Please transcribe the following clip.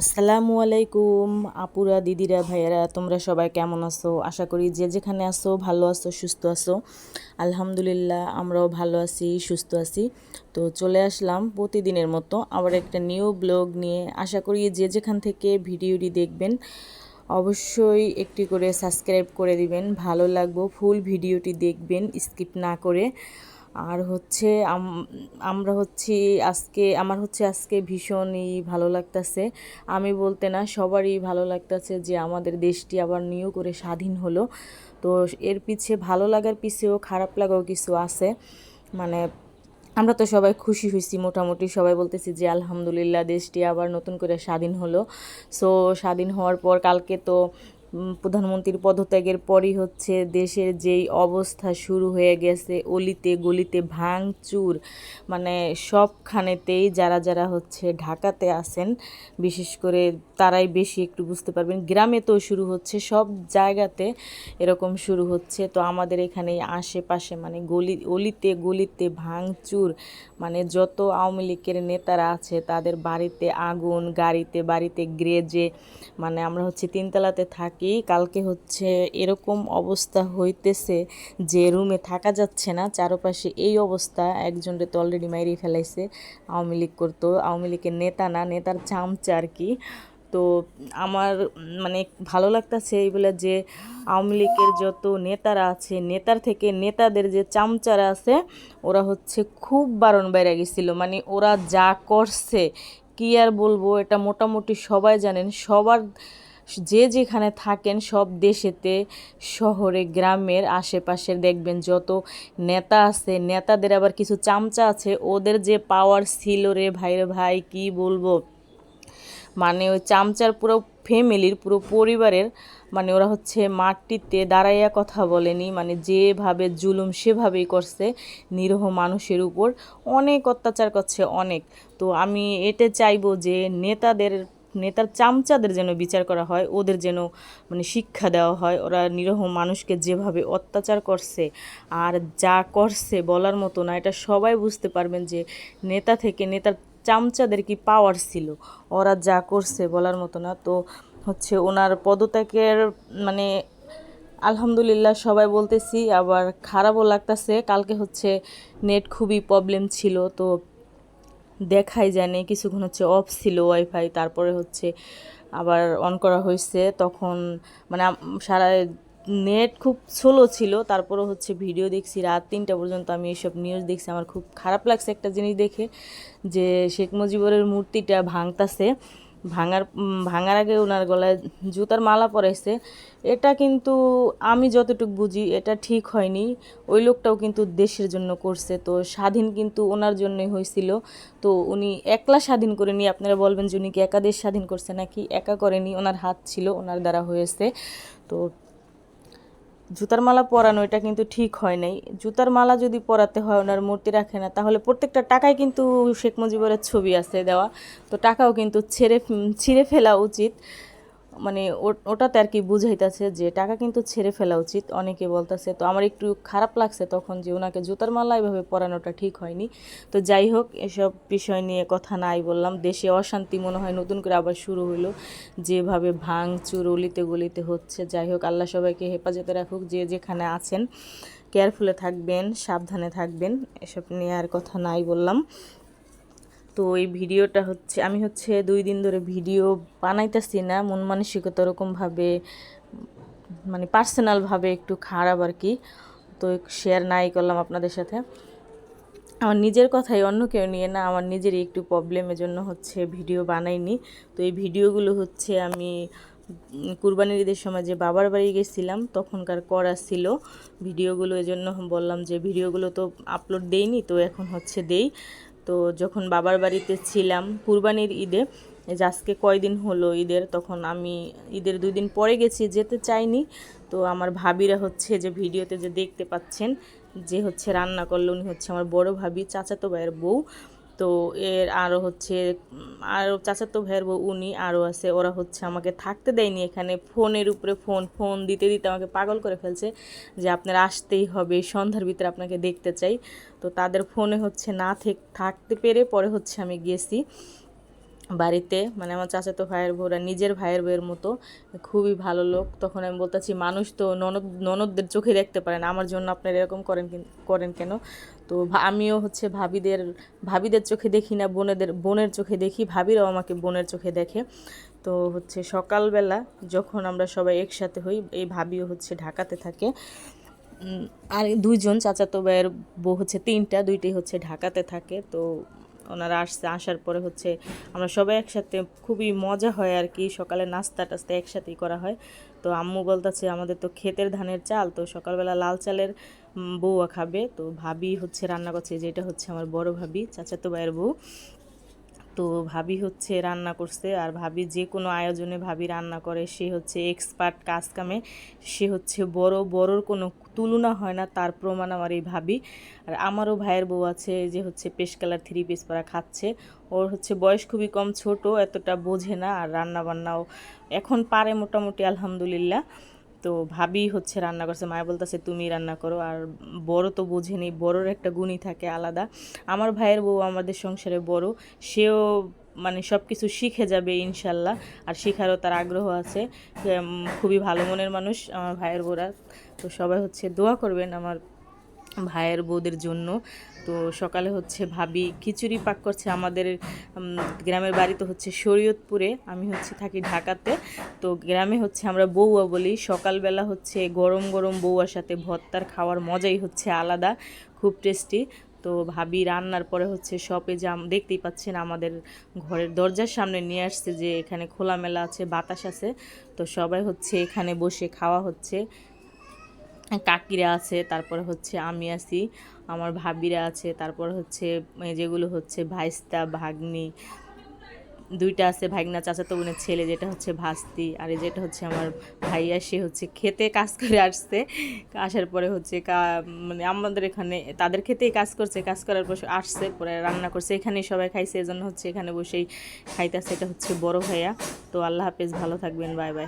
আসসালামু আলাইকুম আপুরা, দিদিরা, ভাইয়েরা, তোমরা সবাই কেমন আছো? আশা করি যে যেখানে আছো ভালো আছো, সুস্থ আছো। আলহামদুলিল্লাহ, আমরাও ভালো আছি, সুস্থ আছি। তো চলে আসলাম প্রতিদিনের মতো আবার একটা নিউ ব্লগ নিয়ে। আশা করি যে যেখান থেকে ভিডিওটি দেখবেন, অবশ্যই একটি করে সাবস্ক্রাইব করে দিবেন। ভালো লাগবো ফুল ভিডিওটি দেখবেন স্কিপ না করে। আর হচ্ছে আমরা হচ্ছি আজকে, আমার হচ্ছে আজকে ভীষণই ভালো লাগতেছে। আমি বলতে না, সবারই ভালো লাগতেছে যে আমাদের দেশটি আবার নিউ করে স্বাধীন হলো। তো এর পিছে ভালো লাগার পিছেও খারাপ লাগাও কিছু আছে। মানে আমরা তো সবাই খুশি হয়েছি, মোটামুটি সবাই বলতেছি যে আলহামদুলিল্লাহ দেশটি আবার নতুন করে স্বাধীন হলো। সো স্বাধীন হওয়ার পর কালকে তো প্রধানমন্ত্রীর পদত্যাগের পরই হচ্ছে দেশের যেই অবস্থা শুরু হয়ে গেছে, অলিতে গলিতে ভাঙচুর মানে সবখানেতেই যারা যারা হচ্ছে ঢাকাতে আসেন বিশেষ করে তারাই বেশি একটু বুঝতে পারবেন। গ্রামে তো শুরু হচ্ছে, সব জায়গাতে এরকম শুরু হচ্ছে। তো আমাদের এখানে আশেপাশে মানে গলি, অলিতে গলিতে ভাঙচুর মানে যত আওয়ামী লীগের নেতারা আছে, তাদের বাড়িতে আগুন, গাড়িতে, বাড়িতে গ্রেজে মানে আমরা হচ্ছে তিনতলাতে থাকি। কালকে হচ্ছে এরকম অবস্থা হইতেছে যে রুমে থাকা যাচ্ছে না, চারপাশে এই অবস্থা। একজনরে তো অলরেডি মাইরে ফেলাইছে, আওয়ামী লীগ করতো। আওয়ামী লীগের নেতা না, নেতার চামচা আর কি। তো আমার মানে ভালো লাগতেছে এইগুলো যে আওয়ামী লীগের যত নেতারা আছে, নেতার থেকে নেতাদের যে চামচারা আছে, ওরা হচ্ছে খুব বারণ বাইরে গেছিল। মানে ওরা যা করছে, কি আর বলব, এটা মোটামুটি সবাই জানেন। সবার যে যেখানে থাকেন সব দেশেতে, শহরে, গ্রামের আশেপাশের দেখবেন যত নেতা আছে, নেতাদের আবার কিছু চামচা আছে, ওদের যে পাওয়ার ছিল রে ভাইরে ভাই, কি বলব? মানে ওই চামচার পুরো ফ্যামিলির পুরো পরিবারের মানে ওরা হচ্ছে মাটিতে দাঁড়াইয়া কথা বলেনি মানে যেভাবে জুলুম সেভাবেই করছে, নিরহ মানুষের উপর অনেক অত্যাচার করছে অনেক। তো আমি এতে চাইব যে নেতাদের নেতার চামচাদের যেন বিচার করা হয়, ওদের যেন মানে শিক্ষা দেওয়া হয়। ওরা নিরহ মানুষকে যেভাবে অত্যাচার করছে আর যা করছে বলার মতো না, এটা সবাই বুঝতে পারবেন যে নেতা থেকে নেতার চামচাদের কি পাওয়ার ছিল। ওরা যা করছে বলার মতো না। তো হচ্ছে ওনার পদত্যাগের মানে আলহামদুলিল্লাহ সবাই বলতেছি, আবার খারাপও লাগতেছে। কালকে হচ্ছে নেট খুবই প্রবলেম ছিল। তো দেখাই জানে কিছুক্ষণ হচ্ছে অফ ছিল ওয়াইফাই তারপরে হচ্ছে আবার অন করা হয়েছে। তখন মানে সারা নেট খুব স্লো ছিল, তারপরে হচ্ছে ভিডিও দেখছি, রাত তিনটা পর্যন্ত আমি এইসব নিউজ দেখছি। আমার খুব খারাপ লাগছে একটা জিনিস দেখে যে শেখ মুজিবরের মূর্তিটা ভাঙতাছে। ভাঙার ভাঙার আগে ওনার গলায় জুতার মালা পরাইছে। এটা কিন্তু আমি যতটুকু বুঝি, এটা ঠিক হয়নি। ওই লোকটাও কিন্তু দেশের জন্য করছে। তো স্বাধীন কিন্তু ওনার জন্যই হয়েছিল। তো উনি একলা স্বাধীন করেনি আপনারা বলবেন যে উনি কি একা দেশ স্বাধীন করছে নাকি? একা করেনি, ওনার হাত ছিল, ওনার দ্বারা হয়েছে। তো জুতার মালা পরানো, এটা কিন্তু ঠিক হয় নাই। জুতার মালা যদি পরাতে হয়, ওনার মূর্তি রাখে না, তাহলে প্রত্যেকটা টাকায় কিন্তু শেখ মুজিবরের ছবি আছে দেওয়া। তো টাকাও কিন্তু ছেড়ে ছিঁড়ে ফেলা উচিত। মানে ওটাতে আর কি বুঝাইতেছে যে টাকা কিন্তু ছেড়ে ফেলা উচিত। অনেকে বলতেছে, তো আমার একটু খারাপ লাগছে তখন যে ওনাকে জুতার মালা এভাবে পরানোটা ঠিক হয়নি। তো যাই হোক, এসব বিষয় নিয়ে কথা নাই বললাম। দেশে অশান্তি মনে হয় নতুন করে আবার শুরু হলো যেভাবে ভাঙচুর অলিতে গলিতে হচ্ছে, যাই হোক, আল্লাহ সবাইকে হেফাজতে রাখুক, যে যেখানে আছেন। কেয়ারফুলে থাকবেন, সাবধানে থাকবেন, এসব নিয়ে আর কথা নাই বললাম। তো এই ভিডিওটা হচ্ছে, আমি হচ্ছে দুই দিন ধরে ভিডিও বানাইতেছি না, মন মানসিকতা ওরকমভাবে মানে পার্সোনালভাবে একটু খারাপ আর কি। তো শেয়ার নাই করলাম আপনাদের সাথে। আমার নিজের কথাই অন্য কেউ নিয়ে না, আমার নিজেরই একটু প্রবলেমের জন্য হচ্ছে ভিডিও বানাইনি। তো এই ভিডিওগুলো হচ্ছে আমি কুরবানির ঈদের সময় যে বাবার বাড়ি গেছিলাম, তখনকার করা ছিল ভিডিওগুলো এই জন্য বললাম যে ভিডিওগুলো তো আপলোড দেইনি, তো এখন হচ্ছে দেই। তো যখন বাবার বাড়িতে ছিলাম, কুরবানির ঈদে যে আজকে কয়দিন হলো ঈদের, তখন আমি ঈদের দুই দিন পরে গেছি, যেতে চাইনি। তো আমার ভাবিরা হচ্ছে যে ভিডিওতে যে দেখতে পাচ্ছেন, যে হচ্ছে রান্না করল, উনি হচ্ছে আমার বড় ভাবি, চাচাতো ভাইয়ের বউ। তো এর আরও হচ্ছে আরও চাচাতো ভাইয়ের বউ উনি আরও আছে, ওরা হচ্ছে আমাকে থাকতে দেয়নি এখানে, ফোনের উপরে ফোন ফোন দিতে দিতে আমাকে পাগল করে ফেলছে যে আপনার আসতেই হবে, সন্ধ্যার ভিতরে আপনাকে দেখতে চাই। তো তাদের ফোনে হচ্ছে না থাকতে পেরে পরে হচ্ছে আমি গেছি। বাড়িতে মানে আমার চাচাতো ভাইয়ের বউরা নিজের ভাইয়ের বউয়ের মতো, খুবই ভালো লোক। তখন আমি বলতেছি, মানুষ তো ননদ, ননদদের চোখে দেখতে পারেন আমার জন্য আপনারা এরকম করেন করেন কেন? তো আমিও হচ্ছে ভাবিদের ভাবিদের চোখে দেখি না, বোনেদের, বোনের চোখে দেখি, ভাবিরাও আমাকে বোনের চোখে দেখে। তো হচ্ছে সকালবেলা যখন আমরা সবাই একসাথে হই, এই ভাবিও হচ্ছে ঢাকাতে থাকে। আর দুইজন চাচাতো ভাইয়ের বউ হচ্ছে তিনটা, দুইটাই হচ্ছে ঢাকাতে থাকে। তো ওনারা আসছে, আসার পরে হচ্ছে আমরা সবাই একসাথে খুবই মজা হয় আর কি। সকালে নাস্তা টাস্তা একসাথেই করা হয়। তো আম্মু বলতেছে, আমাদের তো ক্ষেতের ধানের চাল, তো সকালবেলা লাল চালের বউয়া খাবে। তো ভাবি হচ্ছে রান্না করছে যেটা হচ্ছে আমার বড় ভাবি, চাচাতো ভাইয়ের বউ। তো ভাবি হচ্ছে রান্না করছে আর ভাবি যে কোনো আয়োজনে ভাবি রান্না করে। সে হচ্ছে এক্সপার্ট কাজ কামে। সে হচ্ছে বড়, বড়র কোনো তুলনা হয় না, তার প্রমাণ আমার এই ভাবি। আর আমারও ভাইয়ের বউ আছে যে হচ্ছে পেশ কালার থ্রি পিস পরা খাচ্ছে। ওর হচ্ছে বয়স খুবই কম, ছোট, এতটা বোঝে না আর রান্না বান্নাও এখন পারে মোটামুটি, আলহামদুলিল্লাহ। তো ভাবি হচ্ছে রান্না করছে, মায়া বলতেছে তুমি রান্না করো। আর বড় তো বোঝেনি, বড়র একটা গুণই থাকে আলাদা। আমার ভাইয়ের বউ আমাদের সংসারে বড়, সেও মানে সব কিছু শিখে যাবে ইনশাল্লাহ। আর শেখারও তার আগ্রহ আছে। খুবই ভালো মনের মানুষ আমার ভাইয়ের বউরা। তো সবাই হচ্ছে দোয়া করবেন আমার ভাইয়ের বউদের জন্য। তো সকালে হচ্ছে ভাবি খিচুড়ি পাক করছে আমাদের গ্রামের বাড়ি তো হচ্ছে শরীয়তপুরে। আমি হচ্ছে থাকি ঢাকাতে। তো গ্রামে হচ্ছে আমরা বউয়া বলি। সকালবেলা হচ্ছে গরম গরম বউয়ার সাথে ভর্তার খাওয়ার মজাই হচ্ছে আলাদা। খুব টেস্টি। তো ভাবি রান্নার পরে হচ্ছে শপে যা দেখতেই পাচ্ছেন আমাদের ঘরের দরজার সামনে নিয়ে আসছে যে এখানে খোলামেলা আছে, বাতাস আছে। তো সবাই হচ্ছে এখানে বসে খাওয়া হচ্ছে। কাকিরা আছে, তারপরে হচ্ছে আমি আছি, আমার ভাবিরা আছে, তারপর হচ্ছে যেগুলো হচ্ছে ভাইস্তা, ভাগ্নি দুইটা আছে, ভাগনা চাচাতো বোনের ছেলে, যেটা হচ্ছে ভাস্তি, আর যেটা হচ্ছে আমার ভাইয়া, সে হচ্ছে খেতে কাজ করে আসছে। আসার পরে হচ্ছে মানে আমাদের এখানে, তাদের খেতেই কাজ করছে, কাজ করার পর আসছে, পরে রান্না করছে, এখানেই সবাই খাইছে, এজন্য হচ্ছে এখানে বসেই খাইতেছে, এটা হচ্ছে বড় ভাইয়া। তো আল্লাহ হাফেজ, ভালো থাকবেন, বাই বাই।